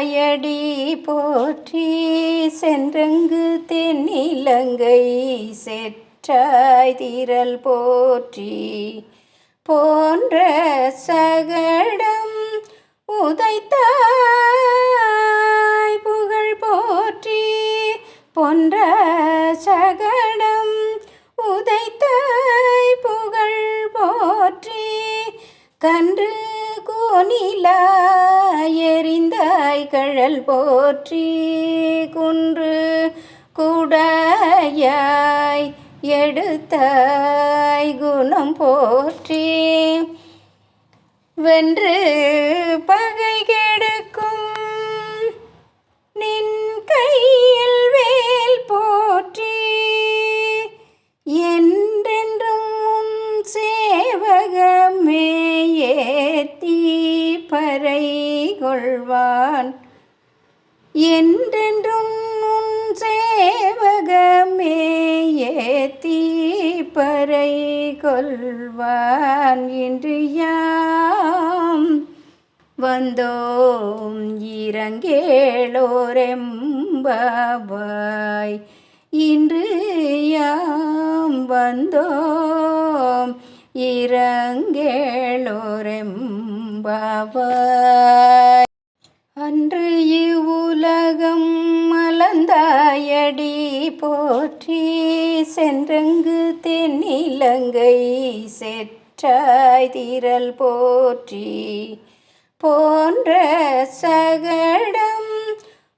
தாயடி போற்றி சென்றங்கு தென்னிலங்கை செற்றாய் திரள் போற்றி. போன்ற சகடம் உதைத்தாய் புகழ் போற்றி. போன்ற சகடம் உதைத்தாய் புகழ் போற்றி. கன்று கோனிலா கழல் போற்றி குன்று குடையாய் எடுத்தாய் குணம் போற்றி. வென்று பகை கெடுக்கும் நின் கையில் வேல் போற்றி. என்றென்றும் சேவகமே ஏத்தி பறை. கொள்வான் என்றென்றும் உன் சேவகமே ஏத்தி கொள்வான் என்று யாம். வந்தோம் இறங்கேளோரெம்பாய் இன்று யாம் வந்தோம் இறங்கேளோரெம்பாவாய். என்று இவ்வுலகம் மலந்தாயடி போற்றி சென்றங்கு தென்னிலங்கை செற்றாய் திரள் போற்றி. போன்ற சகடம்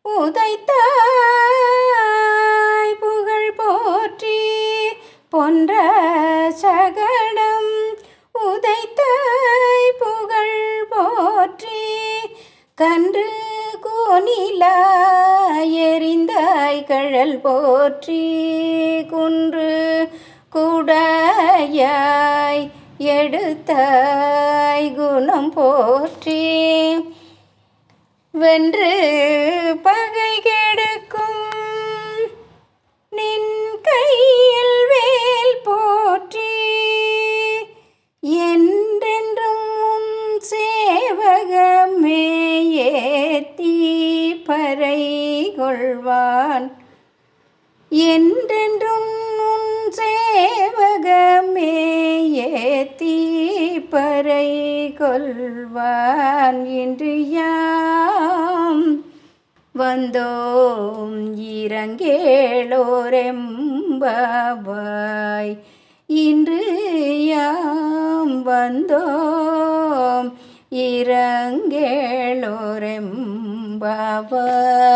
உதைத்தாய் புகழ் போற்றி. போன்ற சகடம் உதைத்தாய் புகழ் போற்றி. கன்று கோனிலா எரிந்தாய் கழல் போற்றி குன்று குடையாய் எடுத்தாய் குணம் போற்றி. வென்று பகை கெடுக்கும் நின் கையில் வேல் போற்றி. என்றென்றும் சேவகமே ஏத்தி பறை கொள்வான். என்றென்றும் உன் சேவகமே ஏத்தி பறை கொள்வான் என்று யாம். வந்தோம் இறங்கேளோரெம்பாய் இன்று யாம் வந்தோம் இறங்கே இறங்கேளோரெம்பாவாய்